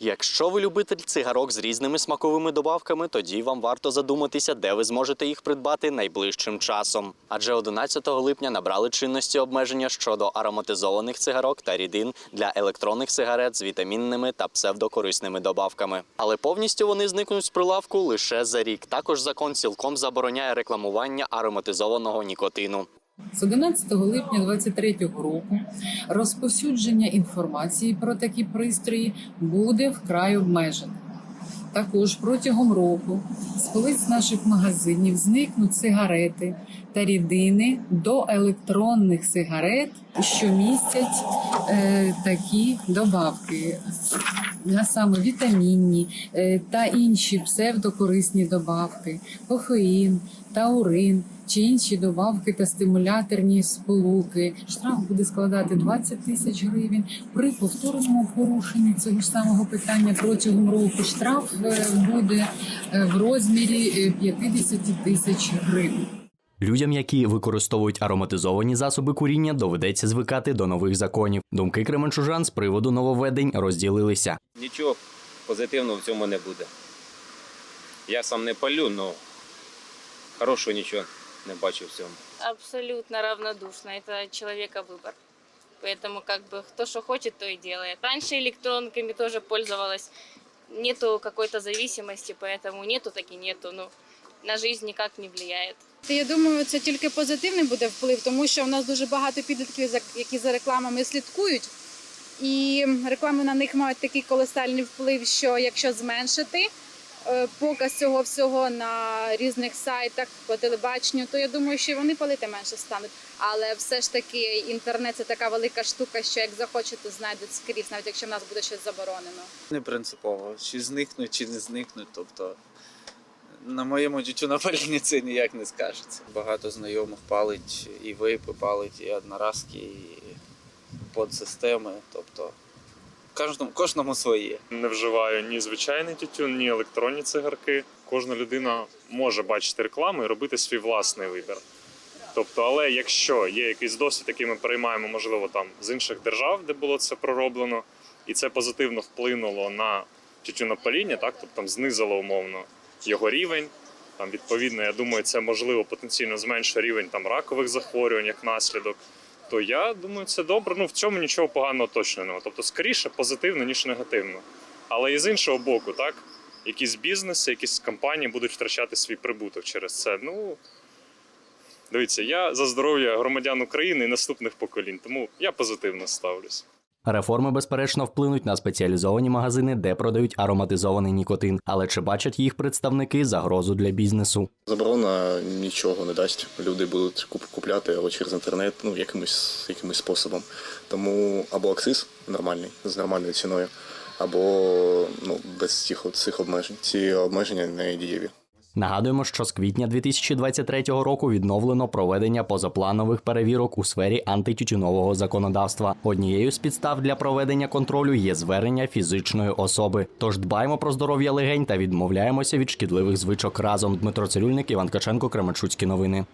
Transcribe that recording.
Якщо ви любитель цигарок з різними смаковими добавками, тоді вам варто задуматися, де ви зможете їх придбати найближчим часом. Адже 11 липня набрали чинності обмеження щодо ароматизованих цигарок та рідин для електронних сигарет з вітамінними та псевдокорисними добавками. Але повністю вони зникнуть з прилавку лише за рік. Також закон цілком забороняє рекламування ароматизованого нікотину. З 11 липня 2023 року розповсюдження інформації про такі пристрої буде вкрай обмежене. Також протягом року з полиць наших магазинів зникнуть сигарети та рідини до електронних сигарет, що містять е, такі добавки, а саме вітамінні е, та інші псевдокорисні добавки, кофеїн, таурин чи інші добавки та стимуляторні сполуки. Штраф буде складати 20 тисяч гривень. При повторному порушенні цього ж самого питання протягом року штраф е, буде е, в розмірі е, 50 тисяч гривень. Людям, які використовують ароматизовані засоби куріння, доведеться звикати до нових законів. Думки кременчужан з приводу нововведень розділилися. Нічого позитивного в цьому не буде. Я сам не палю, але хорошого нічого не бачу в цьому. абсолютно равнодушна. Это человека выбор. Поэтому как бы кто что хочет, то и делает. Раньше электронками тоже пользовалась. Нету какой-то зависимости, поэтому нету, так и нету. Ну, на жизнь никак не влияет. Я думаю, це тільки позитивний буде вплив, тому що в нас дуже багато підлітків, які за рекламами слідкують, і реклами на них мають такий колосальний вплив, що якщо зменшити е, показ цього всього на різних сайтах по телебаченню, то я думаю, що вони палити менше стануть. Але все ж таки інтернет це така велика штука, що як захочете, знайдуть скрізь, навіть якщо в нас буде щось заборонено. Не принципово, чи зникнуть, чи не зникнуть. Тобто на моєму дітю це ніяк не скажеться. Багато знайомих палить і вейпи, палить, і одноразки, і подсистеми. Тобто кожному, кожному своє. не вживаю ні звичайний тютюн, ні електронні цигарки. Кожна людина може бачити рекламу і робити свій власний вибір. Тобто, але якщо є якийсь досвід, який ми переймаємо, можливо, там з інших держав, де було це пророблено, і це позитивно вплинуло на тютюнопаління, так тобто там знизило умовно його рівень. Там відповідно, я думаю, це можливо потенційно зменшує рівень там ракових захворювань як наслідок. То я думаю, це добре. Ну в цьому нічого поганого точно немає. Тобто, скоріше позитивно, ніж негативно. Але і з іншого боку, так, якісь бізнеси, якісь компанії будуть втрачати свій прибуток через це. Ну дивіться, я за здоров'я громадян України і наступних поколінь, тому я позитивно ставлюсь. Реформи, безперечно, вплинуть на спеціалізовані магазини, де продають ароматизований нікотин. Але чи бачать їх представники загрозу для бізнесу? Заборона нічого не дасть. Люди будуть куп- купляти або через інтернет, ну якимось якимось способом. Тому або акциз нормальний з нормальною ціною, або ну без цих цих обмежень. Ці обмеження не дієві. Нагадуємо, що з квітня 2023 року відновлено проведення позапланових перевірок у сфері антитютюнового законодавства. Однією з підстав для проведення контролю є звернення фізичної особи. Тож дбаємо про здоров'я легень та відмовляємося від шкідливих звичок разом. Дмитро Цирюльник, Іван Каченко, Кременчуцькі новини.